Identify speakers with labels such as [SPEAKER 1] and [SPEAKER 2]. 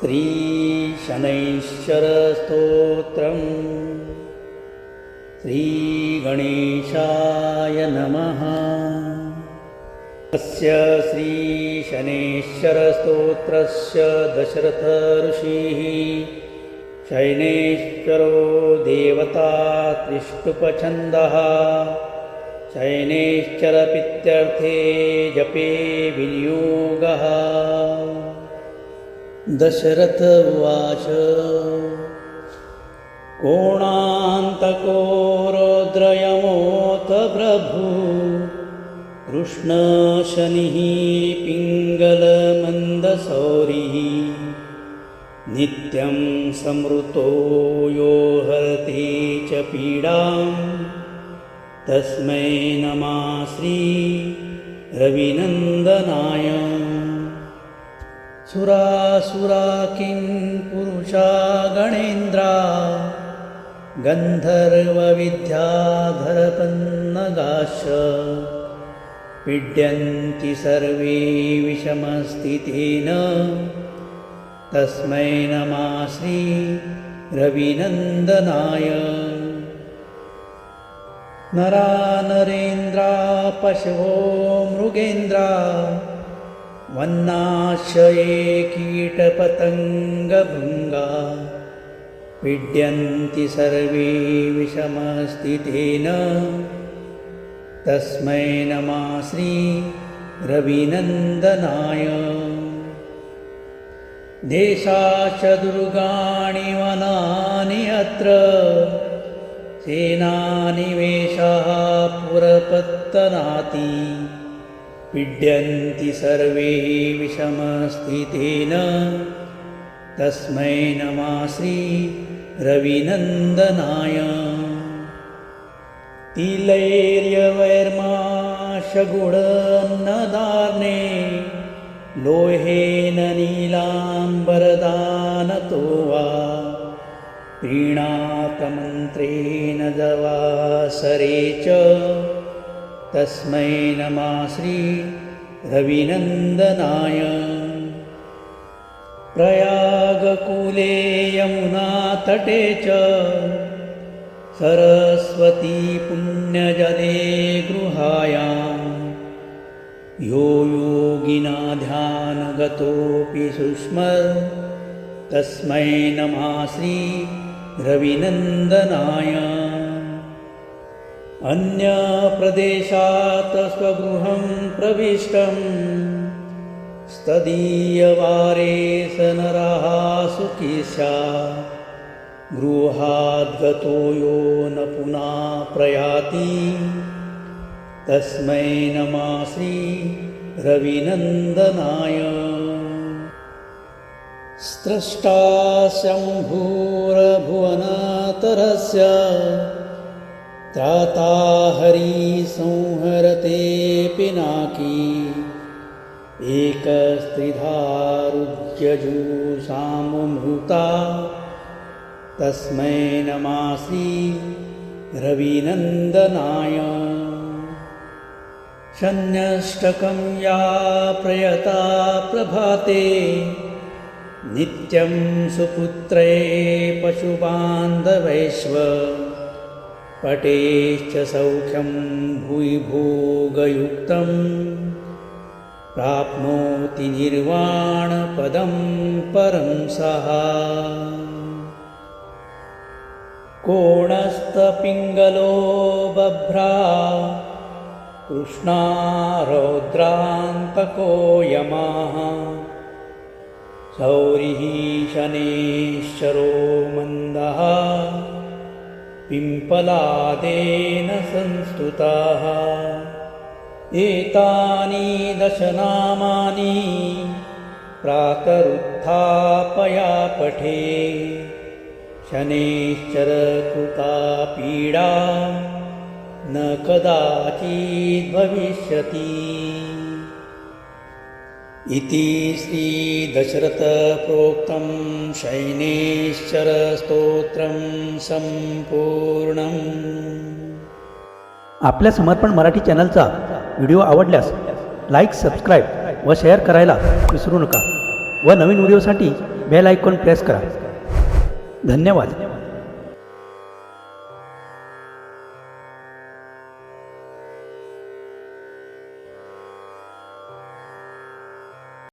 [SPEAKER 1] श्रीशनैश्वरस्तोत्रम् श्रीगणेशाय नमः। अस्य श्रीशनेश्वरस्तोत्रस्य दशरथ ऋषिः शैनेश्वरो देवता त्रिष्टुपछन्दः शैनेश्चरपित्यर्थे जपे विनियोगः दशरथ उवाच कोणान्तको रौद्रयमोऽथ प्रभु कृष्णशनिः पिङ्गलमन्दसौरिः नित्यं समृतो यो हरति च पीडां। तस्मै नमः श्रीरविनन्दनाय सुरासुरा किं पुरुषा गणेन्द्रा गन्धर्वविद्याधरपन्नगाश्च पीड्यन्ति सर्वे विषमस्थितेन। तस्मै नमः श्रीरविनन्दनाय नरा नरेन्द्रा पशवो मृगेन्द्रा वन्नाशये कीटपतङ्गभृङ्गा पीड्यन्ति सर्वे विषमस्थितेन। तस्मै नमः श्रीरविनन्दनाय देशाश्च दुर्गाणि वनानि अत्र सेनानिवेशः पुरपत्तनाति पीड्यन्ति सर्वे विषमस्थितेन। तस्मै नमः श्रीरविनन्दनाय तिलैर्यवैर्माशगुणन्नदार्णे लोहेन नीलाम्बरदानतो वा प्रीणातमन्त्रेण दवासरे च तस्मै नमः श्रीरविनन्दनाय प्रयागकुले यमुनातटे च सरस्वती पुण्यजले गृहायां यो योगिना ध्यानगतोऽपि सुष्मर् तस्मै नमः श्रीरविनन्दनाय अन्यप्रदेशात् स्वगृहं प्रविष्टम्। स्तदीयवारे स नरः सुखी स्यात् गृहाद्गतो यो न पुनः प्रयाति। तस्मै नमः श्रीरविनन्दनाय स्रष्टा शम्भूरभुवनातरस्य त्राता हरिसंहरते पिनाकी। एकस्त्रिधारुज्यजूषामृता तस्मै नमः श्रीरविनन्दनाय शन्यष्टकं या प्रयता प्रभाते। नित्यं सुपुत्रे पशुबान्धवैश्व। पटेश्च सौख्यं भुवि भोगयुक्तं प्राप्नोति निर्वाणपदं परं सः। कोणस्तपिङ्गलो बभ्रा कृष्णारौद्रान्तको यमाः सौरिः शनेश्वरो मन्दः पिम्पलादेन संस्तुताः। एतानि दशनामानि प्रातरुत्थापया पठे शनेश्चरकृता पीडा न कदाचिद्भविष्यति इति श्रीदशरथप्रोक्तं शैनेश्वरस्तोत्रं सम्पूर्णम्।
[SPEAKER 2] आपल्या समर्पण मराठी चॅनलचा व्हिडिओ आवडल्यास लाईक सबस्क्राईब व शेअर करायला विसरू नका व नवीन व्हिडिओसाठी बेल आयकॉन प्रेस करा. धन्यवाद.